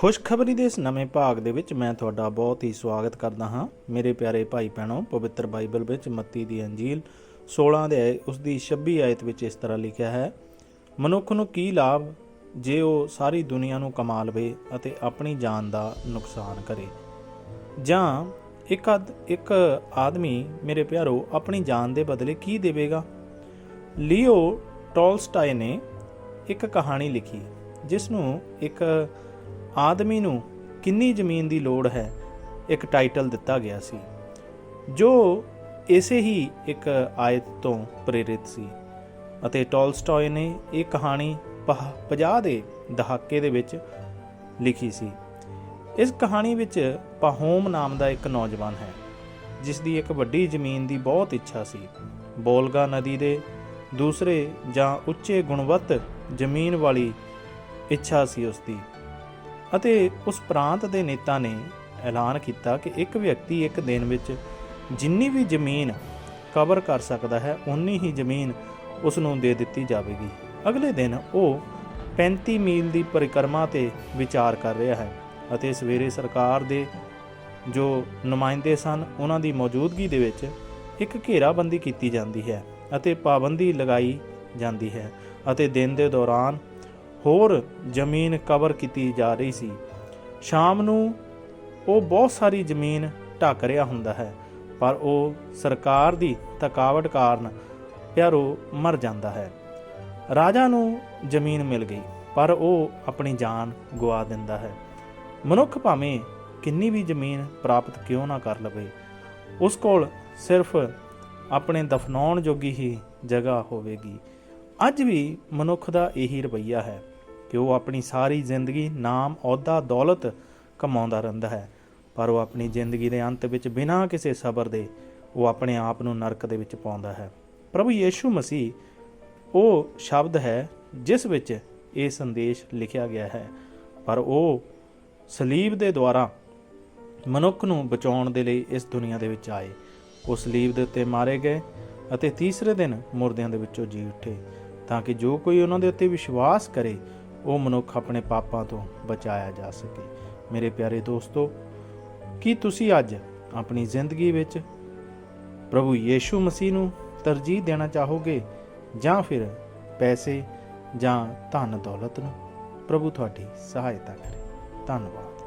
ਖੁਸ਼ਖਬਰੀ ਦੇ ਇਸ ਨਵੇਂ ਭਾਗ ਦੇ ਵਿੱਚ ਮੈਂ ਤੁਹਾਡਾ ਬਹੁਤ ਹੀ ਸਵਾਗਤ ਕਰਦਾ ਹਾਂ। ਮੇਰੇ ਪਿਆਰੇ ਭਾਈ ਭੈਣੋ, ਪਵਿੱਤਰ ਬਾਈਬਲ ਵਿੱਚ ਮੱਤੀ ਦੀ ਅੰਜੀਲ 16 ਦੇ ਉਸ ਦੀ 26 ਆਇਤ ਵਿੱਚ ਇਸ ਤਰ੍ਹਾਂ ਲਿਖਿਆ ਹੈ, ਮਨੁੱਖ ਨੂੰ ਕੀ ਲਾਭ ਜੇ ਉਹ ਸਾਰੀ ਦੁਨੀਆ ਨੂੰ ਕਮਾ ਲਵੇ ਅਤੇ ਆਪਣੀ ਜਾਨ ਦਾ ਨੁਕਸਾਨ ਕਰੇ? ਜਾਂ ਇੱਕ ਇੱਕ ਆਦਮੀ, ਮੇਰੇ ਪਿਆਰੋ, ਆਪਣੀ ਜਾਨ ਦੇ ਬਦਲੇ ਕੀ ਦੇਵੇਗਾ? ਲੀਓ ਟੋਲਸਟਾਈ ਨੇ ਇੱਕ ਕਹਾਣੀ ਲਿਖੀ, ਜਿਸ ਨੂੰ ਇੱਕ ਆਦਮੀ ਨੂੰ ਕਿੰਨੀ ਜ਼ਮੀਨ ਦੀ ਲੋੜ ਹੈ, ਇੱਕ ਟਾਈਟਲ ਦਿੱਤਾ ਗਿਆ ਸੀ, ਜੋ ਇਸੇ ਹੀ ਇੱਕ ਆਇਤ ਤੋਂ ਪ੍ਰੇਰਿਤ ਸੀ ਅਤੇ ਟੋਲਸਟਾਏ ਨੇ ਇਹ ਕਹਾਣੀ 50 ਦੇ ਦਹਾਕੇ ਦੇ ਵਿੱਚ ਲਿਖੀ ਸੀ। ਇਸ ਕਹਾਣੀ ਵਿੱਚ ਪਾਹੋਮ ਨਾਮ ਦਾ ਇੱਕ ਨੌਜਵਾਨ ਹੈ, ਜਿਸ ਦੀ ਇੱਕ ਵੱਡੀ ਜ਼ਮੀਨ ਦੀ ਬਹੁਤ ਇੱਛਾ ਸੀ। ਬੋਲਗਾ ਨਦੀ ਦੇ ਦੂਸਰੇ ਜਾਂ ਉੱਚੇ ਗੁਣਵੱਤ ਜ਼ਮੀਨ ਵਾਲੀ ਇੱਛਾ ਸੀ ਉਸ ਦੀ। ਅਤੇ ਉਸ ਪ੍ਰਾਂਤ ਦੇ ਨੇਤਾ ਨੇ ਐਲਾਨ ਕੀਤਾ ਕਿ ਇੱਕ ਵਿਅਕਤੀ ਇੱਕ ਦਿਨ ਵਿੱਚ ਜਿੰਨੀ ਵੀ ਜ਼ਮੀਨ ਕਵਰ ਕਰ ਸਕਦਾ ਹੈ ਉਨੀ ਹੀ ਜ਼ਮੀਨ ਉਸ ਨੂੰ ਦੇ ਦਿੱਤੀ ਜਾਵੇਗੀ। ਅਗਲੇ ਦਿਨ ਉਹ 35 ਮੀਲ ਦੀ ਪਰਿਕਰਮਾ ਤੇ ਵਿਚਾਰ ਕਰ ਰਿਹਾ ਹੈ ਅਤੇ ਸਵੇਰੇ ਸਰਕਾਰ ਦੇ ਜੋ ਨੁਮਾਇੰਦੇ ਸਨ, ਉਹਨਾਂ ਦੀ ਮੌਜੂਦਗੀ ਦੇ ਵਿੱਚ ਇੱਕ ਘੇਰਾਬੰਦੀ ਕੀਤੀ ਜਾਂਦੀ ਹੈ ਅਤੇ ਪਾਬੰਦੀ ਲਗਾਈ ਜਾਂਦੀ ਹੈ ਅਤੇ ਦਿਨ ਦੇ ਦੌਰਾਨ ਹੋਰ ਜ਼ਮੀਨ ਕਵਰ ਕੀਤੀ ਜਾ ਰਹੀ ਸੀ। ਸ਼ਾਮ ਨੂੰ ਉਹ ਬਹੁਤ ਸਾਰੀ ਜ਼ਮੀਨ ਢੱਕ ਰਿਹਾ ਹੁੰਦਾ ਹੈ, ਪਰ ਉਹ ਸਰਕਾਰ ਦੀ ਥਕਾਵਟ ਕਾਰਨ ਪਿਆਰੋ ਮਰ ਜਾਂਦਾ ਹੈ। ਰਾਜਾ ਨੂੰ ਜ਼ਮੀਨ ਮਿਲ ਗਈ, ਪਰ ਉਹ ਆਪਣੀ ਜਾਨ ਗਵਾ ਦਿੰਦਾ ਹੈ। ਮਨੁੱਖ ਭਾਵੇਂ ਕਿੰਨੀ ਵੀ ਜ਼ਮੀਨ ਪ੍ਰਾਪਤ ਕਿਉਂ ਨਾ ਕਰ ਲਵੇ, ਉਸ ਕੋਲ ਸਿਰਫ ਆਪਣੇ ਦਫਨਾਉਣ ਜੋਗੀ ਹੀ ਜਗ੍ਹਾ ਹੋਵੇਗੀ। ਅੱਜ ਵੀ ਮਨੁੱਖ ਦਾ ਇਹੀ ਰਵੱਈਆ ਹੈ। ਕਿ ਉਹ ਆਪਣੀ ਸਾਰੀ ਜ਼ਿੰਦਗੀ ਨਾਮ ਅਹੁਦਾ, ਦੌਲਤ ਕਮਾਉਂਦਾ ਰਹਿੰਦਾ ਹੈ। ਪਰ ਉਹ ਆਪਣੀ ਜ਼ਿੰਦਗੀ ਦੇ ਅੰਤ ਵਿੱਚ ਬਿਨਾਂ ਕਿਸੇ ਸਬਰ ਦੇ ਉਹ ਆਪਣੇ ਆਪ ਨੂੰ ਨਰਕ ਦੇ ਵਿੱਚ ਪਾਉਂਦਾ ਹੈ। ਪ੍ਰਭੂ ਯੀਸ਼ੂ ਮਸੀਹ ਉਹ ਸ਼ਬਦ ਹੈ ਜਿਸ ਵਿੱਚ ਇਹ ਸੰਦੇਸ਼ ਲਿਖਿਆ ਗਿਆ ਹੈ। ਪਰ ਉਹ ਸਲੀਬ ਦੇ ਦੁਆਰਾ ਮਨੁੱਖ ਨੂੰ ਬਚਾਉਣ ਦੇ ਲਈ ਇਸ ਦੁਨੀਆ ਦੇ ਵਿੱਚ ਆਏ। ਉਹ ਸਲੀਬ ਦੇ ਉੱਤੇ ਮਾਰੇ ਗਏ ਅਤੇ ਤੀਸਰੇ ਦਿਨ ਮੁਰਦਿਆਂ ਦੇ ਵਿੱਚੋਂ ਜੀ ਉੱਠੇ ਤਾਂ ਕਿ ਜੋ ਕੋਈ ਉਹਨਾਂ ਦੇ ਉੱਤੇ ਵਿਸ਼ਵਾਸ ਕਰੇ ਉਹ ਮਨੁੱਖ ਆਪਣੇ ਪਾਪਾਂ ਤੋਂ ਬਚਾਇਆ ਜਾ ਸਕੇ। ਮੇਰੇ ਪਿਆਰੇ ਦੋਸਤੋ, ਕੀ ਤੁਸੀਂ ਅੱਜ ਆਪਣੀ ਜ਼ਿੰਦਗੀ ਵਿੱਚ ਪ੍ਰਭੂ ਯੀਸ਼ੂ ਮਸੀਹ ਨੂੰ ਤਰਜੀਹ ਦੇਣਾ ਚਾਹੋਗੇ ਜਾਂ ਫਿਰ ਪੈਸੇ ਜਾਂ ਧਨ ਦੌਲਤ ਨੂੰ? ਪ੍ਰਭੂ ਤੁਹਾਡੀ ਸਹਾਇਤਾ ਕਰੇ। ਧੰਨਵਾਦ।